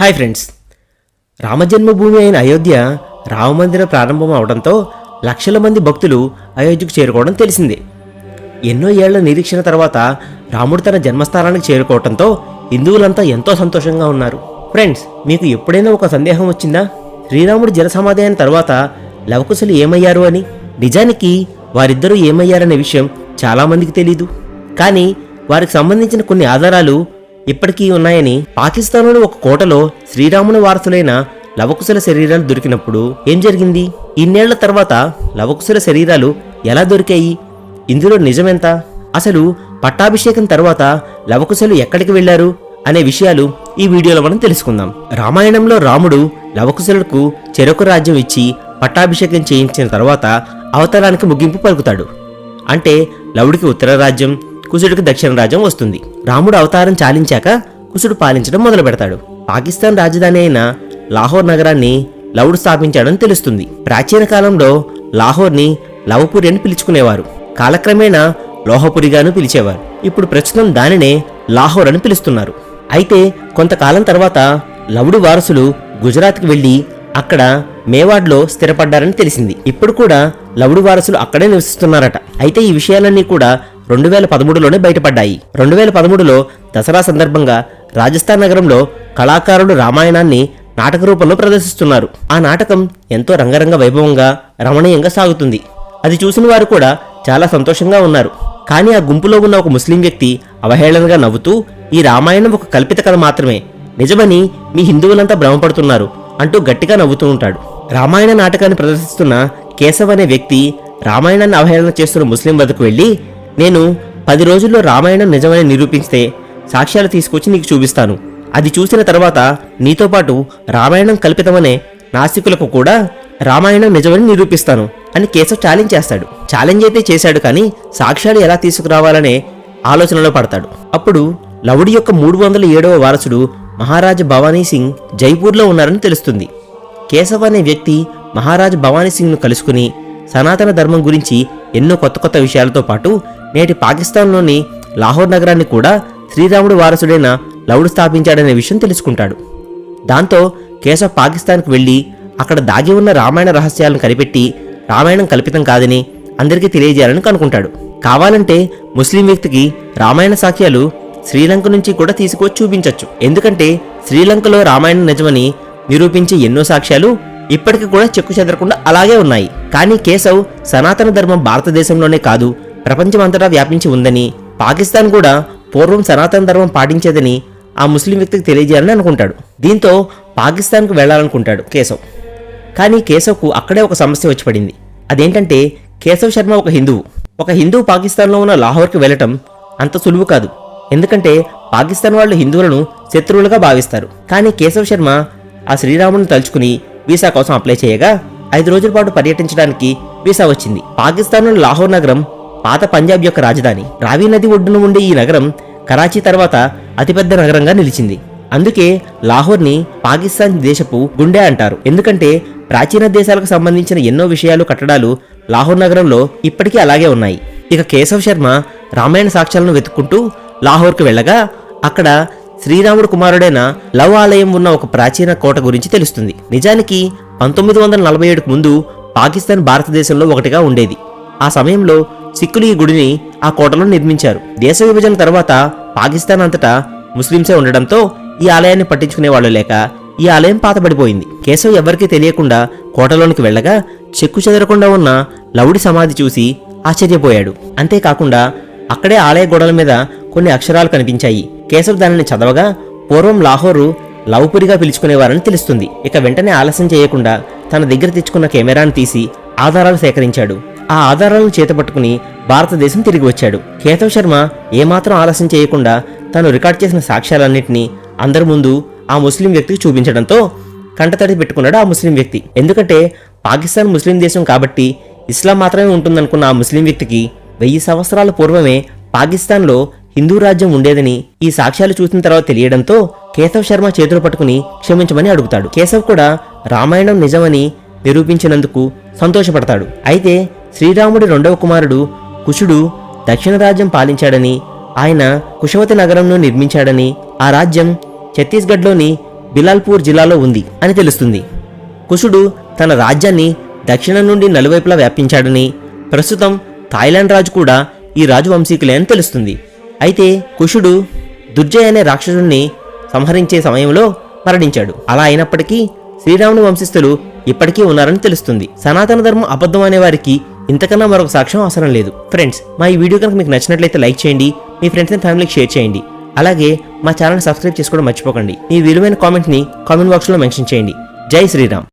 Hi friends. రామజన్మభూమి అయిన అయోధ్య రామమందిరం ప్రారంభం అవడంతో లక్షల మంది భక్తులు అయోధ్యకు చేరుకోవడం తెలిసిందే. ఎన్నో ఏళ్ళ నిరీక్షణ తర్వాత రాముడు తన జన్మస్థానానికి చేరుకోవడంతో హిందువులంతా ఎంతో సంతోషంగా ఉన్నారు. ఫ్రెండ్స్ మీకు ఎప్పుడైనా ఒక సందేహం వచ్చిందా? శ్రీరాముడు జలసమాధి అయిన తర్వాత లవకుశలు ఏమయ్యారు అని? నిజానికి వారిద్దరూ ఏమయ్యారనే విషయం చాలామందికి తెలీదు. కానీ వారికి సంబంధించిన కొన్ని ఆధారాలు ఇప్పటికీ ఉన్నాయని పాకిస్తాన్లోని ఒక కోటలో శ్రీరాముని వారసులైన లవకుశల శరీరాలు దొరికినప్పుడు ఏం జరిగింది? ఇన్నేళ్ళ తర్వాత లవకుశల శరీరాలు ఎలా దొరికాయి? ఇందులో నిజమెంత? అసలు పట్టాభిషేకం తర్వాత లవకుశలు ఎక్కడికి వెళ్ళారు అనే విషయాలు ఈ వీడియోలో మనం తెలుసుకుందాం. రామాయణంలో రాముడు లవకుశలకు చెరొక రాజ్యం ఇచ్చి పట్టాభిషేకం చేయించిన తర్వాత అవతారానికి ముగింపు పలుకుతాడు. అంటే లవుడికి ఉత్తర రాజ్యం కుశుడికి దక్షిణ రాజ్యం వస్తుంది. రాముడు అవతారం చాలించాక కుశుడు పాలించడం మొదలు పెడతాడు. పాకిస్తాన్ రాజధాని అయిన లాహోర్ నగరాన్ని లవుడు స్థాపించాడని తెలుస్తుంది. ప్రాచీన కాలంలో లాహోర్ని లవపురి అని పిలుచుకునేవారు. కాలక్రమేణా లోహపురిగాను పిలిచేవారు. ఇప్పుడు ప్రస్తుతం దానినే లాహోర్ అని పిలుస్తున్నారు. అయితే కొంతకాలం తర్వాత లవుడు వారసులు గుజరాత్కి వెళ్ళి అక్కడ మేవాడ్లో స్థిరపడ్డారని తెలిసింది. ఇప్పుడు కూడా లవుడు వారసులు అక్కడే నివసిస్తున్నారట. అయితే ఈ విషయాలన్నీ కూడా రెండు వేల పదమూడులోనే బయటపడ్డాయి. రెండు వేల పదమూడులో దసరా సందర్భంగా రాజస్థాన్ నగరంలో కళాకారులు రామాయణాన్ని నాటక రూపంలో ప్రదర్శిస్తున్నారు. ఆ నాటకం ఎంతో రంగరంగ వైభవంగా రమణీయంగా సాగుతుంది. అది చూసిన వారు కూడా చాలా సంతోషంగా ఉన్నారు. కానీ ఆ గుంపులో ఉన్న ఒక ముస్లిం వ్యక్తి అవహేళనగా నవ్వుతూ ఈ రామాయణం ఒక కల్పిత కథ మాత్రమే. నిజమని మీ హిందువులంతా భ్రమపడుతున్నారు అంటూ గట్టిగా నవ్వుతూ ఉంటాడు. రామాయణ నాటకాన్ని ప్రదర్శిస్తున్న కేశవ్ అనే వ్యక్తి రామాయణాన్ని అవహేళన చేస్తున్న ముస్లిం వద్దకు వెళ్ళి నేను పది రోజుల్లో రామాయణం నిజమని నిరూపిస్తే సాక్ష్యాలు తీసుకొచ్చి నీకు చూపిస్తాను. అది చూసిన తర్వాత నీతో పాటు రామాయణం కల్పితమనే నాస్తికులకు కూడా రామాయణం నిజమని నిరూపిస్తాను అని కేశవ్ ఛాలెంజ్ చేస్తాడు. ఛాలెంజ్ అయితే చేశాడు కానీ సాక్ష్యాలు ఎలా తీసుకురావాలనే ఆలోచనలో పడతాడు. అప్పుడు లవుడి యొక్క మూడు వందల ఏడవ వారసుడు మహారాజా భవానీ సింగ్ జైపూర్లో ఉన్నారని తెలుస్తుంది. కేశవ్ అనే వ్యక్తి మహారాజా భవానీ సింగ్ను కలుసుకుని సనాతన ధర్మం గురించి ఎన్నో కొత్త కొత్త విషయాలతో పాటు నేటి పాకిస్తాన్లోని లాహోర్ నగరాన్ని కూడా శ్రీరాముడు వారసుడైన లవుడు స్థాపించాడనే విషయం తెలుసుకుంటాడు. దాంతో కేశవ్ పాకిస్తాన్కు వెళ్ళి అక్కడ దాగి ఉన్న రామాయణ రహస్యాలను కనిపెట్టి రామాయణం కల్పితం కాదని అందరికీ తెలియజేయాలని కనుకుంటాడు కావాలంటే ముస్లిం వ్యక్తికి రామాయణ సాక్ష్యాలు శ్రీలంక నుంచి కూడా తీసుకొచ్చి చూపించొచ్చు. ఎందుకంటే శ్రీలంకలో రామాయణం నిజమని నిరూపించే ఎన్నో సాక్ష్యాలు ఇప్పటికీ కూడా చెక్కు చెదరకుండా అలాగే ఉన్నాయి. కానీ కేశవ్ సనాతన ధర్మం భారతదేశంలోనే కాదు ప్రపంచమంతటా వ్యాపించి ఉందని పాకిస్తాన్ కూడా పూర్వం సనాతన ధర్మం పాటించేదని ఆ ముస్లిం వ్యక్తికి తెలియజేయాలని అనుకుంటాడు. దీంతో పాకిస్తాన్కు వెళ్ళాలనుకుంటాడు కేశవ్. కానీ కేశవ్కు అక్కడే ఒక సమస్య వచ్చి పడింది. అదేంటంటే కేశవ్ శర్మ ఒక హిందువు. ఒక హిందూ పాకిస్తాన్లో ఉన్న లాహోర్కి వెళ్ళటం అంత సులువు కాదు. ఎందుకంటే పాకిస్తాన్ వాళ్ళు హిందువులను శత్రువులుగా భావిస్తారు. కానీ కేశవ్ శర్మ ఆ శ్రీరాముని తలుచుకుని వీసా కోసం అప్లై చేయగా ఐదు రోజుల పాటు పర్యటించడానికి వీసా వచ్చింది. పాకిస్తాన్లోని లాహోర్ నగరం పాత పంజాబ్ యొక్క రాజధాని. రావి నది ఒడ్డున ఉండే ఈ నగరం కరాచీ తర్వాత అతిపెద్ద నగరంగా నిలిచింది. అందుకే లాహోర్ని పాకిస్తాన్ దేశపు గుండె అంటారు. ఎందుకంటే ప్రాచీన దేశాలకు సంబంధించిన ఎన్నో విషయాలు కట్టడాలు లాహోర్ నగరంలో ఇప్పటికీ అలాగే ఉన్నాయి. ఇక కేశవ్ శర్మ రామాయణ సాక్ష్యాలను వెతుక్కుంటూ లాహోర్కు వెళ్ళగా అక్కడ శ్రీరాముడు కుమారుడైన లవ్ ఆలయం ఉన్న ఒక ప్రాచీన కోట గురించి తెలుస్తుంది. నిజానికి పంతొమ్మిది వందల నలభై ఏడుకు ముందు పాకిస్తాన్ భారతదేశంలో ఒకటిగా ఉండేది. ఆ సమయంలో సిక్కులు ఈ గుడిని ఆ కోటలో నిర్మించారు. దేశ విభజన తర్వాత పాకిస్తాన్ అంతటా ముస్లింసే ఉండడంతో ఈ ఆలయాన్ని పట్టించుకునే వాళ్ళు లేక ఈ ఆలయం పాతబడిపోయింది. కేశవ్ ఎవరికీ తెలియకుండా కోటలోనికి వెళ్ళగా చెక్కు చెదరకుండా ఉన్న లవుడి సమాధి చూసి ఆశ్చర్యపోయాడు. అంతేకాకుండా అక్కడే ఆలయ గోడల మీద కొన్ని అక్షరాలు కనిపించాయి. కేశవ్ దానిని చదవగా పూర్వం లాహోరు లవపురిగా పిలుచుకునేవారని తెలుస్తుంది. ఇక వెంటనే ఆలస్యం చేయకుండా తన దగ్గర తెచ్చుకున్న కెమెరాను తీసి ఆధారాలు సేకరించాడు. ఆ ఆధారాలను చేతపట్టుకుని భారతదేశం తిరిగి వచ్చాడు. కేశవ్ శర్మ ఏమాత్రం ఆలస్యం చేయకుండా తను రికార్డ్ చేసిన సాక్ష్యాలన్నింటినీ అందరి ముందు ఆ ముస్లిం వ్యక్తికి చూపించడంతో కంటతడి పెట్టుకున్నాడు ఆ ముస్లిం వ్యక్తి. ఎందుకంటే పాకిస్తాన్ ముస్లిం దేశం కాబట్టి ఇస్లాం మాత్రమే ఉంటుందనుకున్న ఆ ముస్లిం వ్యక్తికి వెయ్యి సంవత్సరాల పూర్వమే పాకిస్తాన్లో హిందూ రాజ్యం ఉండేదని ఈ సాక్ష్యాలు చూసిన తర్వాత తెలియడంతో కేశవ్ శర్మ చేతులు పట్టుకుని క్షమించమని అడుగుతాడు. కేశవ్ కూడా రామాయణం నిజమని నిరూపించినందుకు సంతోషపడతాడు. అయితే శ్రీరాముడి రెండవ కుమారుడు కుషుడు దక్షిణ రాజ్యం పాలించాడని ఆయన కుషవతి నగరంను నిర్మించాడని ఆ రాజ్యం ఛత్తీస్గఢ్లోని బిలాల్పూర్ జిల్లాలో ఉంది అని తెలుస్తుంది. కుషుడు తన రాజ్యాన్ని దక్షిణం నుండి నలువైపులా వ్యాపించాడని ప్రస్తుతం థాయిలాండ్ రాజు కూడా ఈ రాజు వంశీకులే అని తెలుస్తుంది. అయితే కుషుడు దుర్జయ్ అనే రాక్షసుడిని సంహరించే సమయంలో మరణించాడు. అలా అయినప్పటికీ శ్రీరాముని వంశస్థులు ఇప్పటికీ ఉన్నారని తెలుస్తుంది. సనాతన ధర్మం అబద్ధం అనే వారికి ఇంతకన్నా మరొక సాక్ష్యం అవసరం లేదు. ఫ్రెండ్స్ మా ఈ వీడియో కనుక మీకు నచ్చినట్లయితే లైక్ చేయండి మీ ఫ్రెండ్స్ అండ్ ఫ్యామిలీకి షేర్ చేయండి. అలాగే మా ఛానల్ సబ్స్క్రైబ్ చేసుకోవడం మర్చిపోకండి. మీ విలువైన కామెంట్ని కామెంట్ బాక్స్లో మెన్షన్ చేయండి. జై శ్రీరామ్.